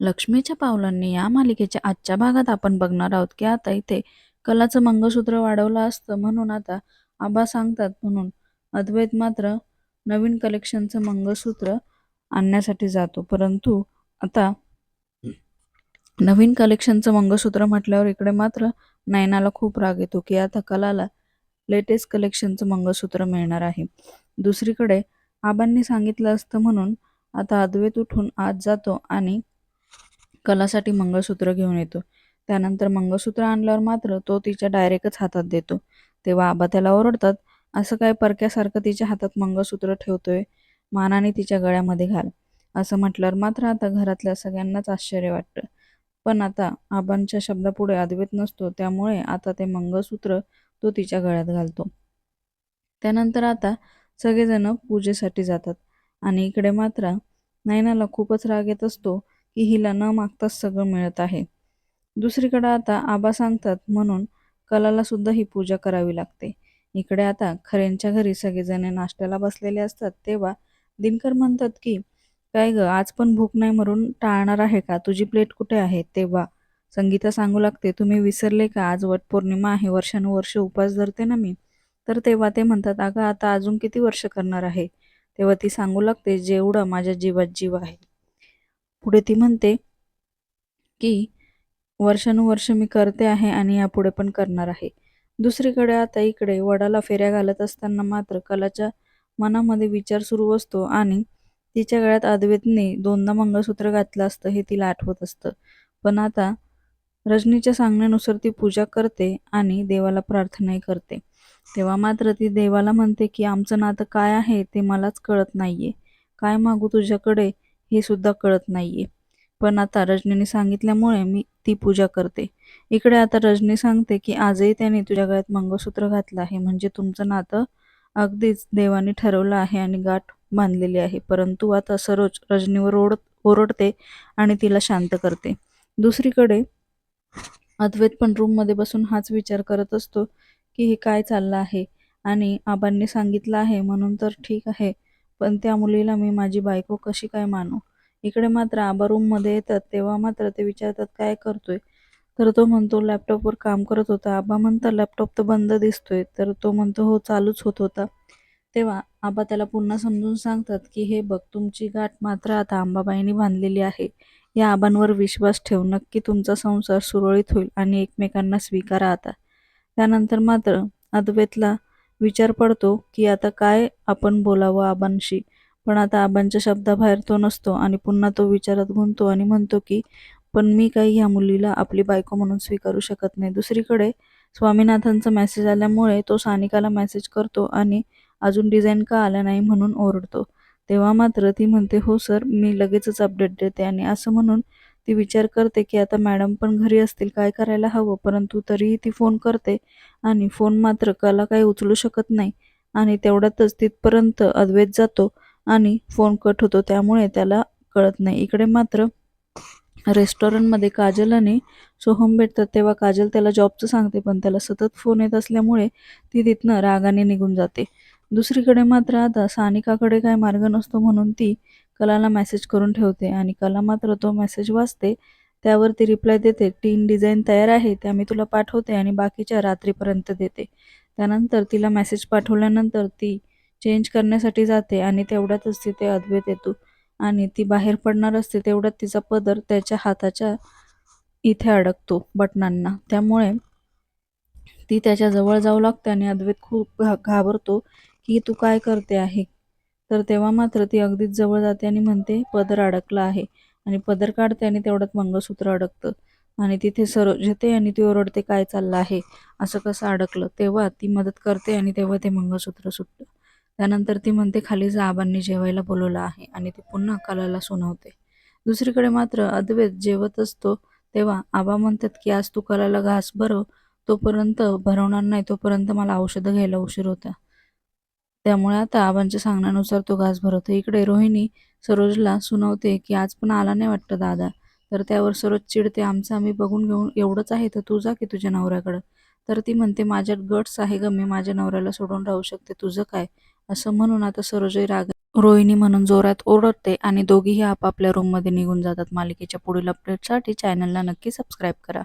लक्ष्मीच्या पावलांनी या मालिकेच्या आजच्या भागात आपण बघणार आहोत की आता इथे कलाचं मंगळसूत्र वाढवलं असतं म्हणून आता आबा सांगतात म्हणून अद्वैत मात्र नवीन कलेक्शनचं मंगळसूत्र आणण्यासाठी जातो. परंतु आता नवीन कलेक्शनचं मंगळसूत्र म्हटल्यावर इकडे मात्र नयनाला खूप राग येतो की आता कलाला लेटेस्ट कलेक्शनचं मंगळसूत्र मिळणार आहे. दुसरीकडे आबांनी सांगितलं असतं म्हणून आता अद्वैत उठून आत जातो आणि कलासाठी मंगळसूत्र घेऊन येतो. त्यानंतर मंगळसूत्र आणल्यावर मात्र तो तिच्या डायरेक्टच हातात देतो. तेव्हा आबा त्याला ओरडतात असं काय परक्यासारखं तिच्या हातात मंगळसूत्र ठेवतोय? मानाने तिच्या गळ्यामध्ये घाल. असं म्हटल्यावर मात्र आता घरातल्या सगळ्यांनाच आश्चर्य वाटतं. पण आता आबांच्या शब्दापुढे अद्वैत नसतो त्यामुळे आता ते मंगळसूत्र तो तिच्या गळ्यात घालतो. त्यानंतर आता सगळेजण पूजेसाठी जातात. आणि इकडे मात्र नैनाला खूपच राग येत असतो. की हिला न मागताच सगळं मिळत आहे. दुसरीकडं आता आबा सांगतात म्हणून कलाला सुद्धा ही पूजा करावी लागते. इकडे आता खऱ्यांच्या घरी सगळेजण नाश्त्याला बसलेले असतात तेव्हा दिनकर म्हणतात की काय ग आज पण भूक नाही म्हणून टाळणार आहे का? तुझी प्लेट कुठे आहे? तेव्हा संगीता सांगू लागते तुम्ही विसरले का? आज वटपौर्णिमा आहे वर्षानुवर्ष उपास धरते ना मी. तर तेव्हा ते म्हणतात अगं आता अजून किती वर्ष करणार आहे? तेव्हा ती सांगू लागते जेवढं माझ्या जीवात जीव आहे. पुढे ती म्हणते की वर्षानुवर्ष मी करते आहे आणि यापुढे पण करणार आहे. दुसरीकडे आता इकडे वडाला फेऱ्या घालत असताना मात्र कलाच्या मनामध्ये विचार सुरू असतो आणि तिच्या गळ्यात अद्वैतने दोनदा मंगळसूत्र घातलं असतं हे तिला आठवत असतं. पण आता रजनीच्या सांगण्यानुसार ती पूजा करते आणि देवाला प्रार्थनाही करते. तेव्हा मात्र ती देवाला म्हणते की आमचं नातं काय आहे ते मलाच कळत नाहीये. काय मागू तुझ्याकडे हे सुद्धा कळत नाहीये. पण आता रजनीने सांगितल्यामुळे मी ती पूजा करते. इकडे आता रजनी सांगते की आजही त्याने तुझ्या गळ्यात मंगळसूत्र घातलं आहे. म्हणजे तुमचं नातं अगदीच देवाने ठरवलं आहे आणि गाठ बांधलेली आहे. परंतु आता सरोज रजनीवर ओढत ओरडते आणि तिला शांत करते. दुसरीकडे अद्वैत पण रूममध्ये बसून हाच विचार करत असतो की हे काय चाललं आहे? आणि आबांनी सांगितलं आहे म्हणून तर ठीक आहे. पण त्या मुलीला मी माझी बायको कशी काय मानू? इकडे मात्र आबा रूममध्ये येतात तेव्हा मात्र ते विचारतात काय करतोय? तर तो म्हणतो लॅपटॉपवर काम करत होता. आबा म्हणतात लॅपटॉप तर बंद दिसतोय. तर तो म्हणतो हो चालूच होत होता. तेव्हा आबा त्याला पुन्हा समजून सांगतात की हे बघ तुमची गाठ मात्र आता आंबाबाईंनी बांधलेली आहे. या आबांवर विश्वास ठेव नक्की तुमचा संसार सुरळीत होईल आणि एकमेकांना स्वीकारा आता. त्यानंतर मात्र अद्वैतला विचार पडतो की आता काय आपण बोलावं आबांशी. पण आता आबांच्या शब्दाबाहेर तो नसतो आणि पुन्हा तो विचारात गुंततो आणि म्हणतो की पण मी काही ह्या मुलीला आपली बायको म्हणून स्वीकारू शकत नाही. दुसरीकडे स्वामीनाथांचा मेसेज आल्यामुळे तो सानिकाला मेसेज करतो आणि अजून डिझाईन का आला नाही? म्हणून ओरडतो. तेव्हा मात्र ती म्हणते हो सर मी लगेचच अपडेट देते आणि असं म्हणून ती विचार करते की आता मॅडम पण घरी असतील काय करायला हवं? परंतु तरीही ती फोन करते आणि फोन मात्र कला काही उचलू शकत नाही आणि तेवढ्यातच तिथपर्यंत अद्वैत जातो आणि फोन कट होतो. त्यामुळे त्याला कळत नाही. इकडे मात्र रेस्टॉरंटमध्ये काजल आणि सोहम भेटतात तेव्हा काजल त्याला जॉबचं सांगते पण त्याला सतत फोन येत असल्यामुळे ती तिथनं रागाने निघून जाते. दुसरीकडे मात्र आता सानिकाकडे काय मार्ग नसतो म्हणून ती कलाला मेसेज करून ठेवते आणि कला मात्र तो मेसेज वाचते त्यावर ती रिप्लाय देते. टीन डिझाईन तयार आहे त्या मी तुला पाठवते आणि बाकीच्या रात्रीपर्यंत देते. त्यानंतर तिला मेसेज पाठवल्यानंतर ती चेंज करण्यासाठी जाते आणि तेवढ्यातच तिथे अद्वैत येतो. आणि ती बाहेर पडणार असते तेवढ्यात तिचा पदर त्याच्या हाताच्या इथे अडकतो बटनांना. त्यामुळे ती त्याच्याजवळ जाऊ लागते आणि अद्वैत खूप घा घाबरतो की तू काय करते आहे? तर तेव्हा मात्र ती अगदीच जवळ जाते आणि म्हणते पदर अडकला आहे. आणि पदर काढते आणि तेवढ्यात मंगळसूत्र अडकतं. आणि तिथे सरोज येते आणि ती ओरडते काय चाललं आहे? असं कसं अडकलं? तेव्हा ती मदत करते आणि तेव्हा ते मंगळसूत्र सुटतं. त्यानंतर ती म्हणते खाली आबांनी जेवायला बोलवलं आहे. आणि ती पुन्हा कलाला सुनावते. दुसरीकडे मात्र अद्वैत जेवत असतो तेव्हा आबा म्हणतात की आज तू कलाला घास भरव तोपर्यंत भरवणार नाही तोपर्यंत मला औषधं घ्यायला उशीर होता. त्यामुळे आता आबांच्या सांगण्यानुसार तो घास भरवतो इकडे रोहिणी सरोजला सुनावते की आज पण आला नाही वाटतं दादा तर त्यावर सरोज चिडते आमचं आम्ही बघून घेऊन एवढंच आहे तर तू जा की तुझ्या नवऱ्याकडं तर ती म्हणते माझ्यात गट्स आहे ग मी माझ्या नवऱ्याला सोडून राहू शकते तुझं काय असं म्हणून आता सरोजही राग रोहिणी म्हणून जोरात ओरडते आणि दोघीही आपापल्या रूममध्ये निघून जातात. मालिकेच्या पुढील अपडेटसाठी चॅनलला नक्की सबस्क्राईब करा.